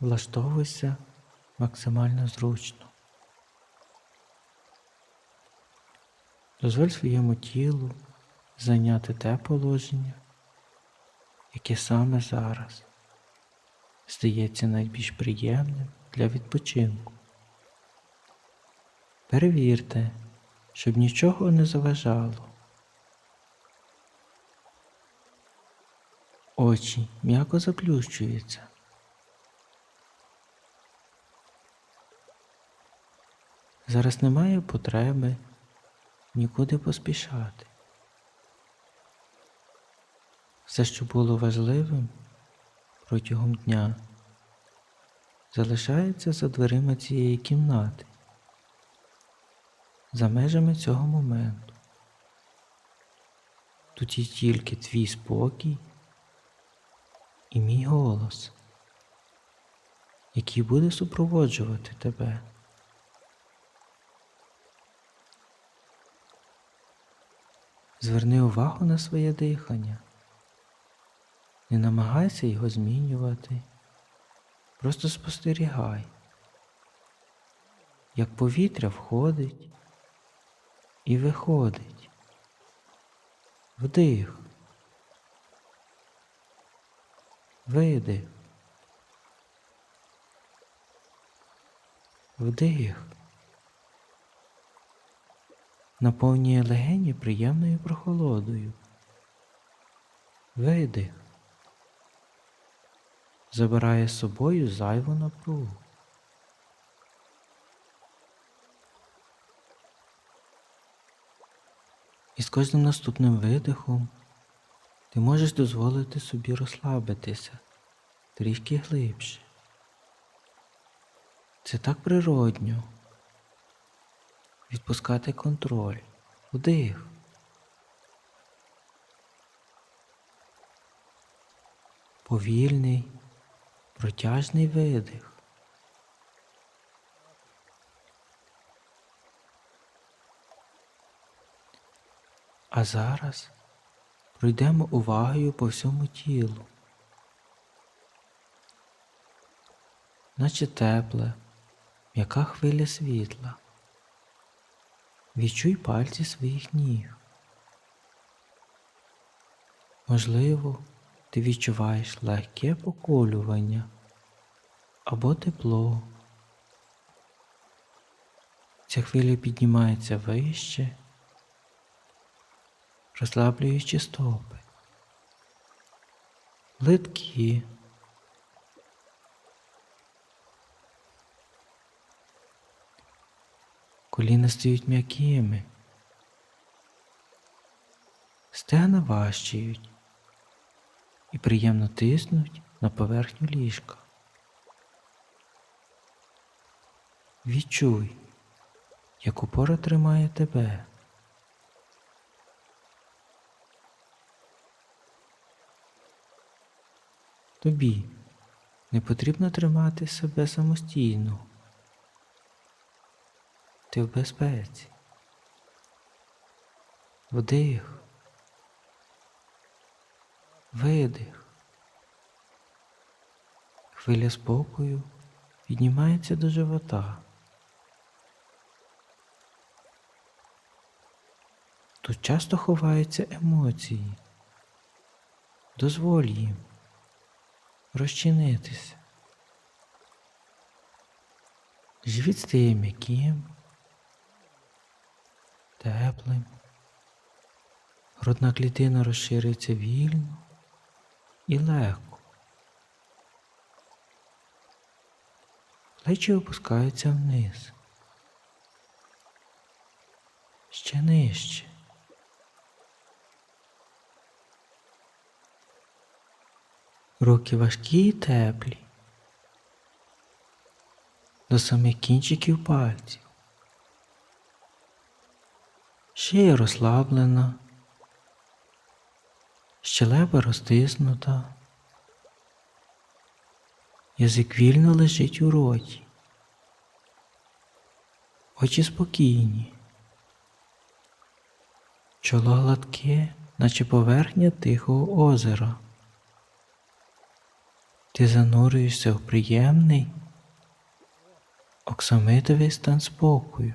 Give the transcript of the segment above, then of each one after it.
Влаштовуйся максимально зручно. Дозволь своєму тілу зайняти те положення, яке саме зараз здається найбільш приємним для відпочинку. Перевірте, щоб нічого не заважало. Очі м'яко заплющуються. Зараз немає потреби нікуди поспішати. Все, що було важливим протягом дня, залишається за дверима цієї кімнати, за межами цього моменту. Тут є тільки твій спокій і мій голос, який буде супроводжувати тебе. Зверни увагу на своє дихання. Не намагайся його змінювати. Просто спостерігай, як повітря входить і виходить. Вдих. Видих. Вдих. Наповнює легені приємною прохолодою. Видих. Забирає з собою зайву напругу. І з кожним наступним видихом ти можеш дозволити собі розслабитися трішки глибше. Це так природньо. Відпускати контроль, вдих. Повільний, протяжний видих. А зараз пройдемо увагою по всьому тілу, наче тепле, м'яка хвиля світла. Відчуй пальці своїх ніг. Можливо, ти відчуваєш легке поколювання або тепло. Ця хвиля піднімається вище, розслаблюючи стопи, литки. Коліна стають м'якими, стегна важчають і приємно тиснуть на поверхню ліжка. Відчуй, як опора тримає тебе. Тобі не потрібно тримати себе самостійно. Ти в безпеці. Вдих. Видих. Хвиля спокою піднімається до живота. Тут часто ховаються емоції. Дозволь їм розчинитися. Живіт стає м'яким, теплим. Грудна клітина розширюється вільно і легко. Плечі опускаються вниз. Ще нижче. Руки важкі і теплі. До самих кінчиків пальців. Шия розслаблена, щелепа розтиснута, язик вільно лежить у роті, очі спокійні, чоло гладке, наче поверхня тихого озера. Ти занурюєшся в приємний оксамитовий стан спокою.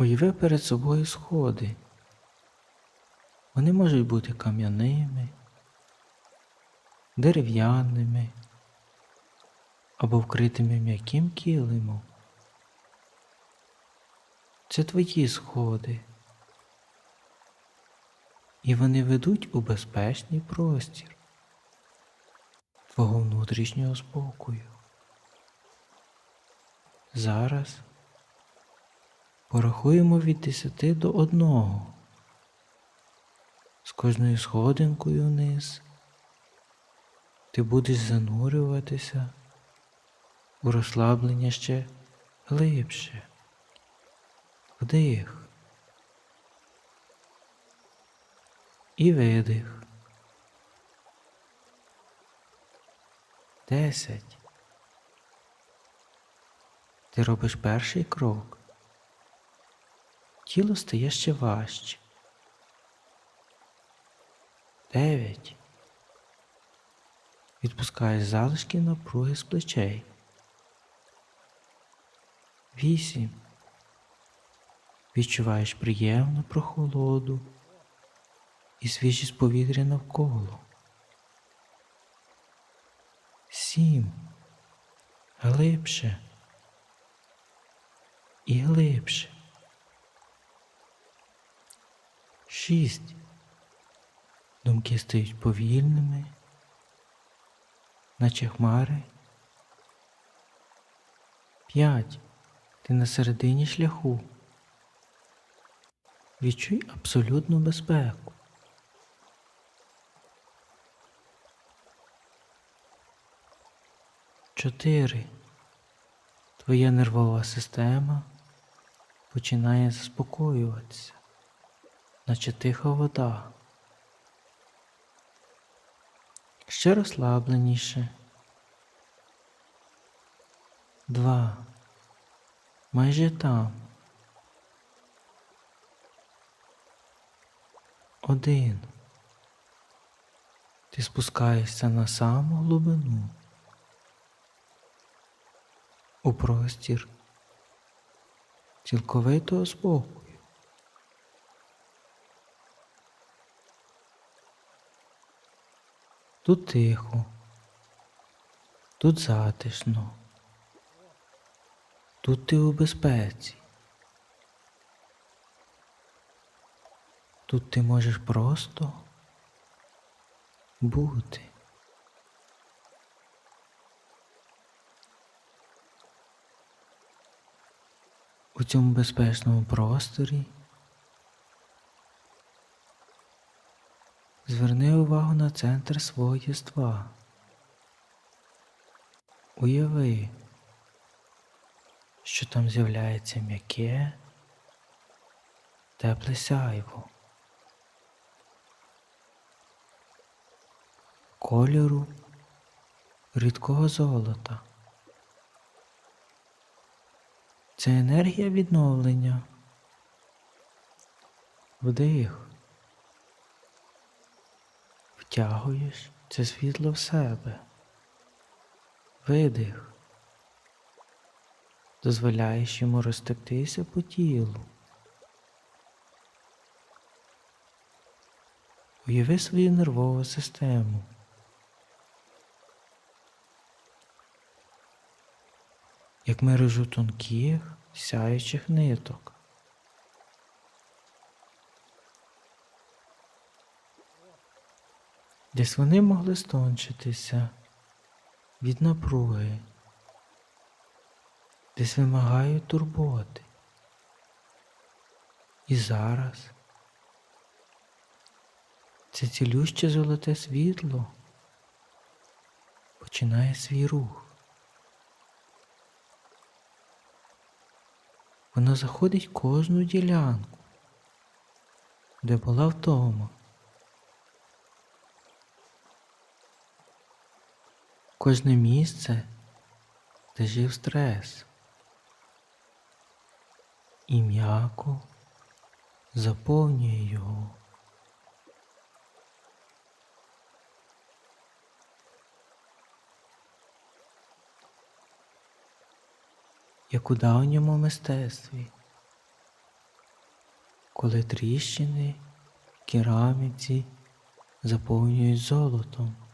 Уяви перед собою сходи. Вони можуть бути кам'яними, дерев'яними або вкритими м'яким килимом. Це твої сходи. І вони ведуть у безпечний простір твого внутрішнього спокою. Зараз порахуємо від десяти до одного. З кожною сходинкою вниз ти будеш занурюватися у розслаблення ще глибше. Вдих. І видих. Десять. Ти робиш перший крок. Тіло стає ще важче. Дев'ять. Відпускаєш залишки напруги з плечей. Вісім. Відчуваєш приємну прохолоду і свіжість повітря навколо. Сім. Глибше. І глибше. Шість. Думки стають повільними, наче хмари. П'ять. Ти на середині шляху. Відчуй абсолютну безпеку. Чотири. Твоя нервова система починає заспокоюватися, наче тиха вода. Ще розслабленіше. Два. Майже там. Один. Ти спускаєшся на саму глибину. У простір цілковитого спокою. Тут тихо, тут затишно, тут ти у безпеці. Тут ти можеш просто бути. У цьому безпечному просторі зверни увагу на центр свого єства. Уяви, що там з'являється м'яке, тепле сяйво. Кольору рідкого золота. Це енергія відновлення. Вдих. Втягуєш це світло в себе. Видих. Дозволяєш йому розтектися по тілу. Уяви свою нервову систему. як мережу тонких, сяючих ниток. Десь вони могли стончитися від напруги, десь вимагають турботи. І зараз це цілюще золоте світло починає свій рух. Вона заходить кожну ділянку, де була вдома. кожне місце, де жив стрес. І м'яко заповнює його. Як у давньому мистецтві, коли тріщини кераміці заповнюють золотом.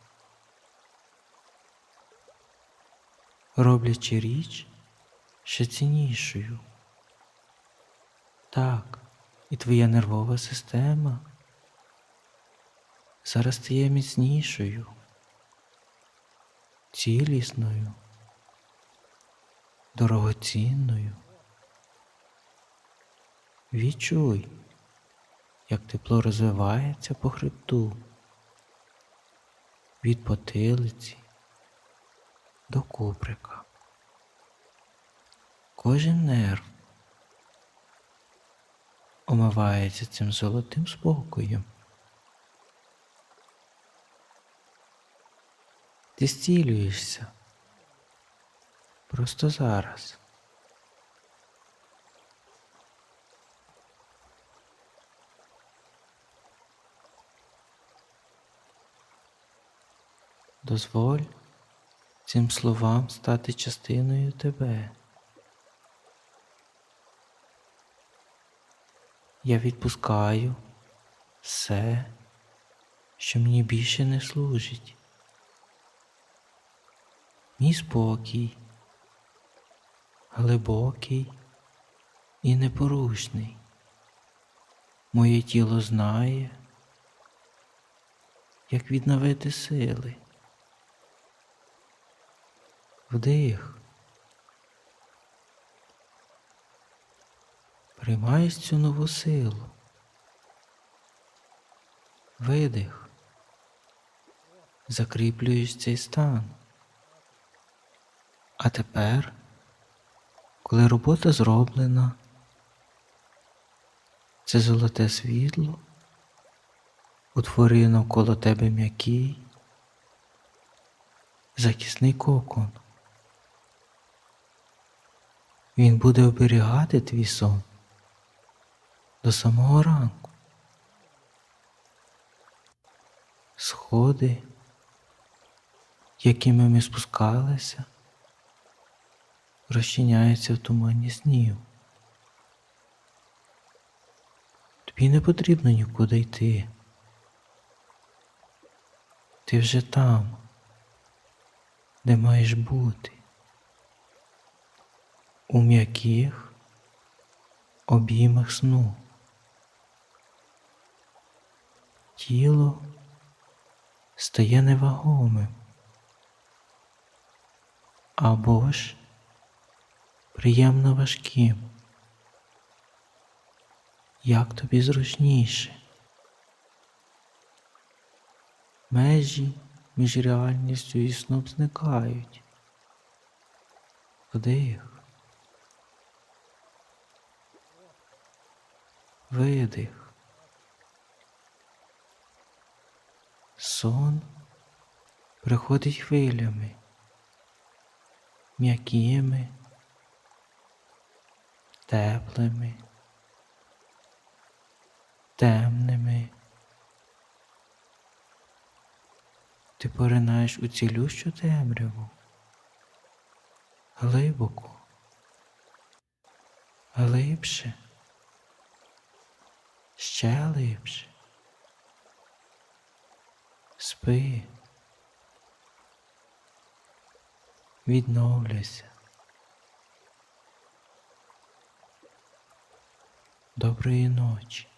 Роблячи річ ще ціннішою. Так, і твоя нервова система зараз стає міцнішою, цілісною, дорогоцінною. Відчуй, як тепло розвивається по хребту від потилиці до куприка. Кожен нерв омивається цим золотим спокоєм. Ти зцілюєшся просто зараз. Дозволь цим словам стати частиною тебе. Я відпускаю все, що мені більше не служить. Мій спокій, глибокий і непорушний. Моє тіло знає, як відновити сили. Вдих. Приймаєш цю нову силу. Видих. Закріплюєш цей стан. А тепер, коли робота зроблена, це золоте світло утворює навколо тебе м'який захисний кокон. Він буде оберігати твій сон до самого ранку. Сходи, якими ми спускалися, розчиняються в тумані снів. Тобі не потрібно нікуди йти. Ти вже там, де маєш бути, у м'яких обіймах сну. Тіло стає невагомим або ж приємно важким. Як тобі зручніше? Межі між реальністю і сном зникають. Вдих. Видих. Сон приходить хвилями, м'якими, теплими, темними. Ти поринаєш у цілющу темряву, глибоко, глибше, ще глибше. Спи, відновлюйся. Доброї ночі.